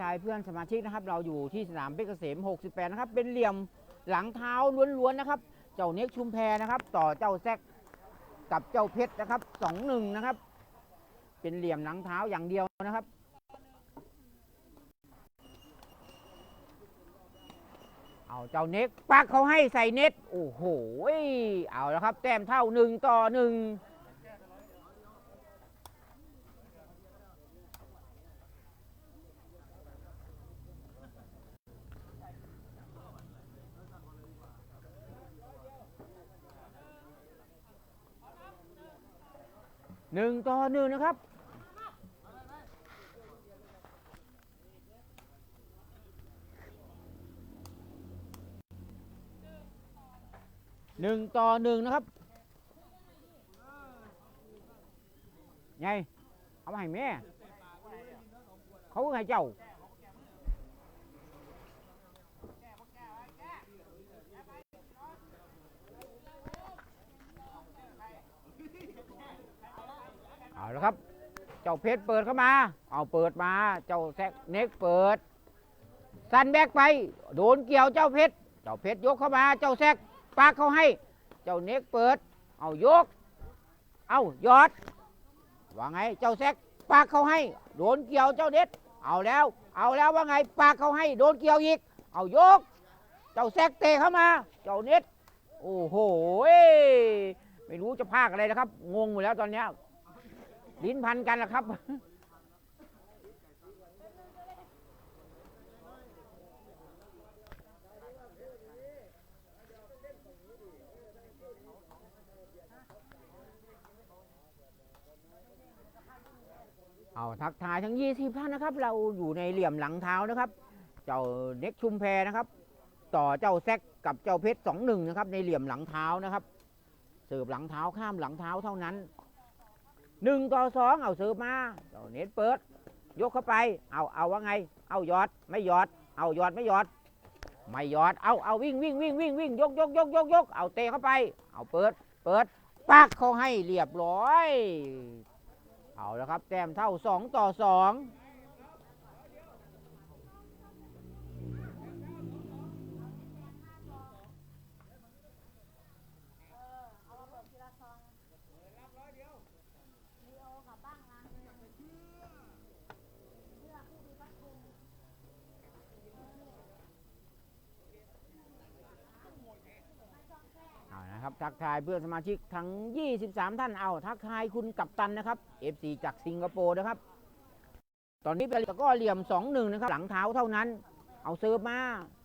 ทายเพื่อนสมาชิกนะครับ เราอยู่ที่สนามเพชรเกษม 68 นะครับ เป็นเหลี่ยมหลังเท้าล้วนๆนะครับ เจ้าเน็กชุมแพนะครับ ต่อเจ้าแซกกับเจ้าเพชรนะครับสองหนึ่งนะครับ เป็นเหลี่ยมหลังเท้าอย่างเดียวนะครับ เอาเจ้าเน็กปักเขาให้ใส่เน็ต โอ้โห เอาแล้วครับ แต้มเท่าหนึ่งต่อหนึ่ง หนึ่งต่อหนึ่งนะครับ หนึ่งต่อหนึ่งนะครับ ไง เอามาให้แม่ เขาให้เจ้าเอาละครับ เจ้าเพชรเปิดเข้ามา เอาเปิดมา เจ้าแซกเน็กเปิด สันแบกไป โดนเกี่ยวเจ้าเพชร เจ้าเพชรยกเข้ามา เจ้าแซกปากเขาให้ เจ้าเน็กเปิด เอายก เอายอด ว่าไง เจ้าแซกปากเขาให้ โดนเกี่ยวเจ้าเน็ตเอาแล้ว เอาแล้วว่าไง ปากเขาให้ โดนเกี่ยวอีก เอายก เจ้าแซกเตะเข้ามา เจ้าเน็ตโอ้โห ไม่รู้จะพากอะไรนะครับ งงหมดแล้วตอนเนี้ย ลิ้นพันกันละครับเอาทักทายทั้ง 20 ท่านนะครับ เราอยู่ในเหลี่ยมหลังเท้านะครับ เจ้าเน็กชุมแพนะครับ ต่อเจ้าแซกกับเจ้าเพชรสองหนึ่งนะครับ ในเหลี่ยมหลังเท้านะครับเสิร์ฟหลังเท้าข้ามหลังเท้าเท่านั้น หนึ่งต่อสองเอาเสิร์ฟมาเจ้าเน็ตเปิด ยกเข้าไป เอาเอาว่าไง เอายอดไม่ยอด เอายอดไม่ยอด ไม่ยอด เอาเอาวิ่งวิ่งวิ่งวิ่งวิ่งยกยกยกยกยกเอาเตะเข้าไป เอาเปิด เปิดปักเขาให้เรียบร้อย เอาแล้วครับ แต้มเท่าสองต่อสอง ทายเพื่อนสมาชิกทั้ง 23 ท่านเอาทักทายคุณกัปตันนะครับ FC จากสิงคโปร์นะครับ ตอนนี้เป็นตะก้อเหลี่ยม 2-1 นะครับ หลังเท้าเท่านั้น เอาเซิร์ฟมา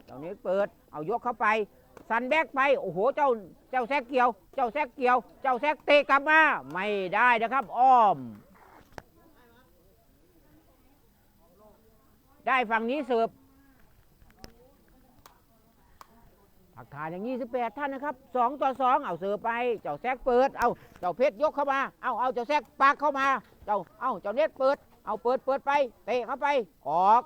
เจ้านี้เปิดเอายกเข้าไป ซันแบกไป โอ้โห เจ้าเจ้าแซกเกี่ยว เจ้าแซกเกี่ยว เจ้าแซกเตะกลับมา ไม่ได้นะครับ อ้อม ได้ฝั่งนี้เสิร์ฟ ทักทายอย่าง28 ท่านนะครับ2ต่อ2เอาเสือไป เจ้าแซกเปิด เอาเจ้าเพชรยกเข้ามา เอาเอาเจ้าแซกปากเข้ามา เจ้า เอาเจ้าเน็ตเปิด เอาเปิดเปิดไป เตะเข้าไป ออก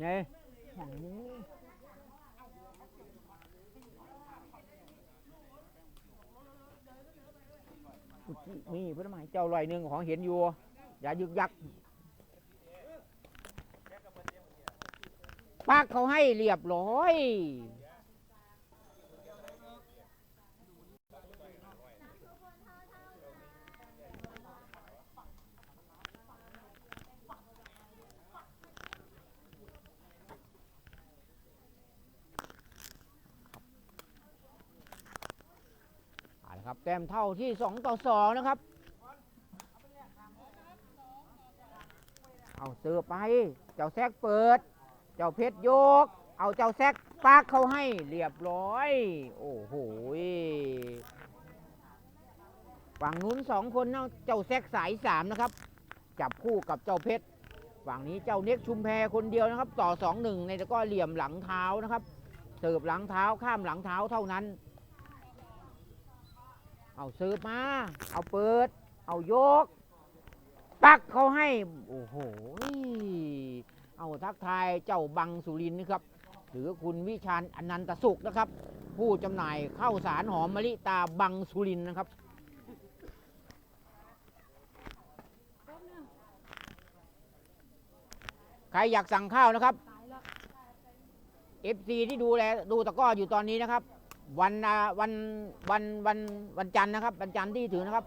เนี่ยางนี้อุจิมีเพื่อนหมายเจ้าลอยหนึ่งของเห็นอยู่ อย่ายึกยักปากเขาให้เรียบร้อยเอาละครับแต้มเท่าที่ 2 ต่อ 2 นะครับ เอาเสือไป เจ้าแซกเปิด เจ้าเพชรโยก เอาเจ้าแซกปากเขาให้เรียบร้อย โอ้โหฝั่งนู้นสองคนเนาะเจ้าแซกสายสามนะครับ จับคู่กับเจ้าเพชรฝั่งนี้เจ้าเน็กชุมแพคนเดียวนะครับ ต่อสองหนึ่งในตะก้อเหลี่ยมหลังเท้านะครับ เสิร์ฟหลังเท้าข้ามหลังเท้าเท่านั้น เอาซื้อมา เอาเปิด เอายก ปักเขาให้ โอ้โห เอาทักทายเจ้าบังสุรินทร์นะครับ หรือคุณวิชาญอนันตสุขนะครับ ผู้จำหน่ายข้าวสารหอมมะลิตาบังสุรินทร์นะครับ ใครอยากสั่งข้าวนะครับ FC ที่ดูแลดูตะก้ออยู่ตอนนี้นะครับ วันวันวันวันวันจันทร์นะครับ วันจันทร์ที่ถึงนะครับ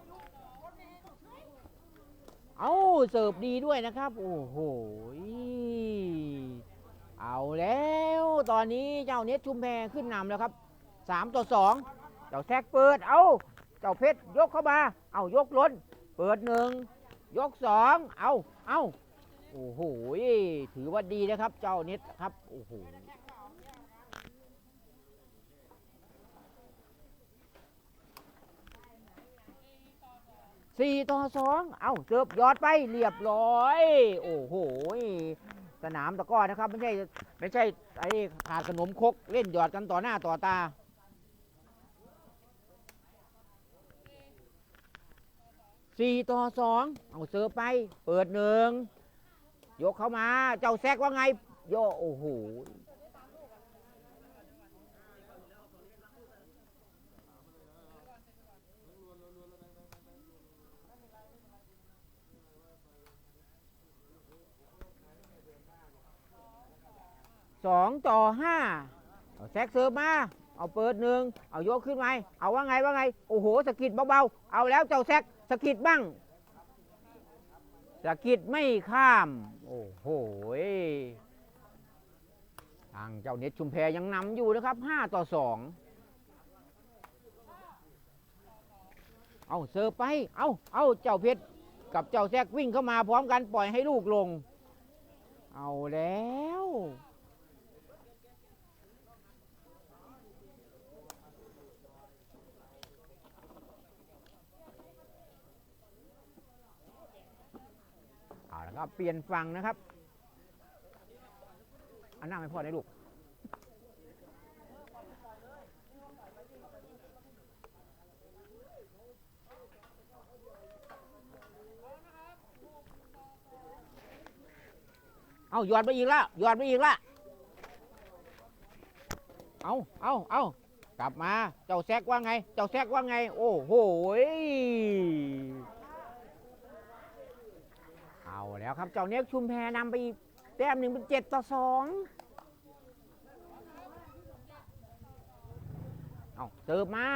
เอาเสิร์ฟดีด้วยนะครับ โอ้โห เอาแล้วตอนนี้เจ้าเน็ตชุมแพขึ้นนำแล้วครับสามต่อสองเจ้าแซกเปิด เอาเจ้าเพชรยกเข้ามา เอายกล้น เปิดหนึ่งยกสองเอาเอาโอ้โห ถือว่าดีนะครับ เจ้าเน็ตครับ โอ้โห สี่ต่อสองเอาเสิร์ฟยอดไปเรียบร้อย โอ้โห สนามตะก้อนะครับ ไม่ใช่ไม่ใช่ไอ้ขาดขนมคกเล่นหยอดกันต่อหน้าต่อตา สี่ต่อสองเอาเสิร์ฟไป เปิดหนึ่งยกเข้ามา เจ้าแซกว่าไง โยโอ้โห สองต่อห้าเอาแซกเสิร์ฟมา เอาเปิดหนึ่งเอายกขึ้นมเอาว่าไงว่าไง โอ้โหสกิดเบาๆ เอาแล้วเจ้าแซกสกิดบ้างสกิดไม่ข้าม โอ้โหทางเจ้าเน็ตชุมแพยังนำอยู่นะครับห้าต่อสองเอาเสิร์ฟไป เอาเอาเจ้าเพชรกับเจ้าแซกวิ่งเข้ามาพร้อมกันปล่อยให้ลูกลง เอาแล้ว เอาละครับเปลี่ยนฝั่งนะครับอันหน้าไม่พอได้ลูกเอาหยอดไปอีกแล้วหยอดไปอีกแล้วเอาเอาเอากลับมา เจ้าแซกว่าไง เจ้าแซกว่าไง โอ้โหยเอา แล้วครับเจ้าเน็กชุมแพนำไปอีกแต้มหนึ่งเป็นเจ็ดต่อสองเอาเติมมา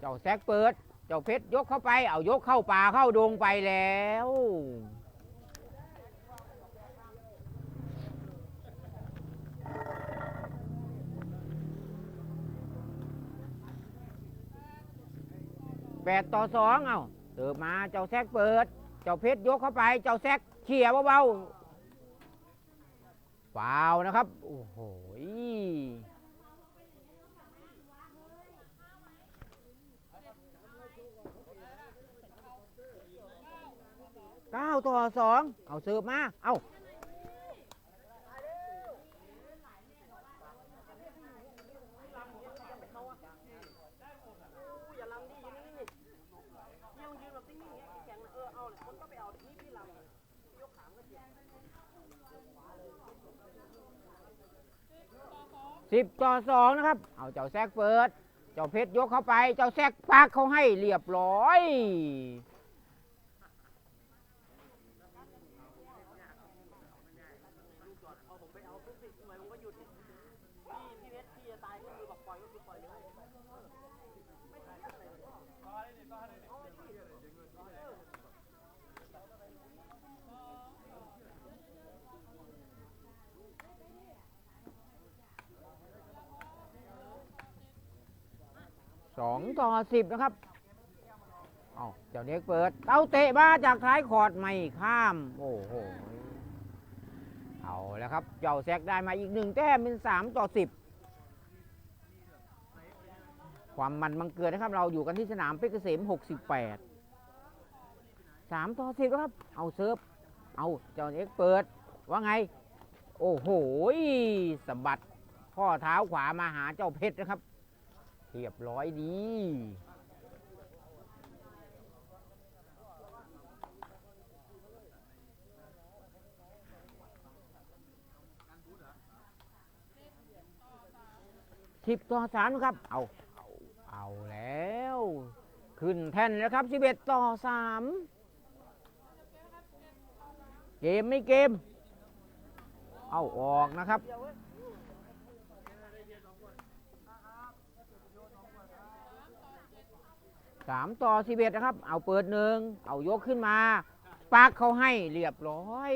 เจ้าแซกเปิด เจ้าเพชรยกเข้าไป เอายกเข้าป่าเข้าดงไปแล้วแปดต่อสองเอาเติมมาเจ้าแซกเปิด เจ้าเพชรยกเข้าไป เจ้าแซกเขี่ยเบาๆฟาวนะครับ โอ้โหเก้าต่อสองเอาเสิร์ฟมา เอา สิบต่อสองนะครับ เอาเจ้าแซกเปิด เจ้าเพชรยกเข้าไป เจ้าแซกปากเขาให้เรียบร้อย สองต่อสิบนะครับ เอาเจ้าเด็กเปิดเอาเตะมาจากท้ายขอดไม่ข้าม โอ้โห เอาแล้วครับ เจ้าแซกได้มาอีกหนึ่งแต้มเป็นสามต่อสิบความมันบังเกิดนะครับ เราอยู่กันที่สนามเพชรเกษม 68 3 ต่อ 10แล้วครับ เอาเซิร์ฟ เอาเจ้าเอ็กเปิด ว่าไง โอ้โหสะบัดข้อเท้าขวามาหาเจ้าเพชรนะครับ เรียบร้อยดี สิบต่อสามครับเอาเอาแล้ว ขึ้นแท่นแล้วครับสิบเอ็ดต่อสามเกมไม่เกม เอาออกนะครับ สามต่อสิบเอ็ดนะครับ เอาเปิดหนึ่งเอายกขึ้นมาปักเขาให้เรียบร้อย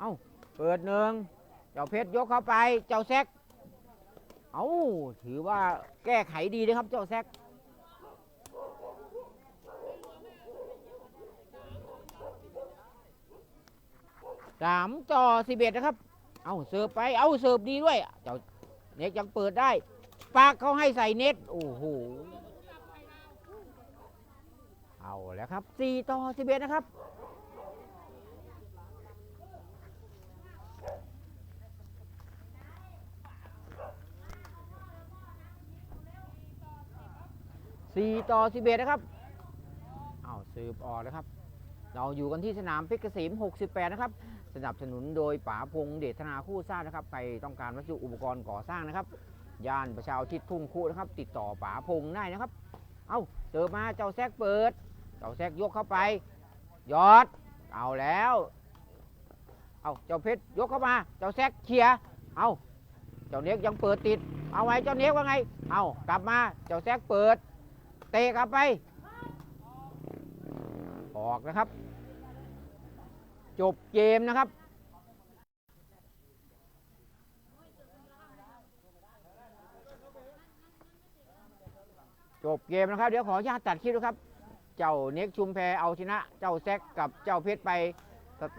เอาเปิดหนึ่งเจ้าเพชรยกเข้าไป เจ้าแซกเอาถือว่าแก้ไขดีนะครับ เจ้าแซก สามต่อสิบเอ็ดนะครับ เอาเสิร์ฟไป เอาเสิร์ฟดีด้วย เจ้าเน็กยังเปิดได้ ปากเขาให้ใส่เน็ต โอ้โห เอาแล้วครับสี่ต่อสิบเอ็ดนะครับ สี่ต่อสิบเอ็ดนะครับ เอาสืบออกนะครับเราอยู่กันที่สนามเพชรเกษม 68 นะครับ สนับสนุนโดยป๋าพงษ์เดชนาคู่สร้างนะครับใครต้องการวัสดุอุปกรณ์ก่อสร้างนะครับย่านประชาอุทิศทุ่งคู่นะครับ ติดต่อป๋าพงษ์ได้นะครับ เอาเสิร์ฟมาเจ้าแซกเปิด เจ้าแซกยกเข้าไปยอด เอาแล้ว เอาเจ้าเพชรยกเข้ามา เจ้าแซกเคลียเอาเจ้าเน็กยังเปิดติด เอาไว้เจ้าเน็กว่าไง เอากลับมาเจ้าแซกเปิด เตะกลับไป ออกนะครับ จบเกมนะครับ จบเกมนะครับ เดี๋ยวขออนุญาตตัดคลิปนะครับ เจ้าเน็กชุมแพเอาชนะ เจ้าแซกกับเจ้าเพชรไป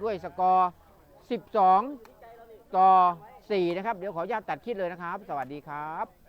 ด้วยสกอร์ 12 ต่อ 4 นะครับ เดี๋ยวขออนุญาตตัดคลิปเลยนะครับ สวัสดีครับ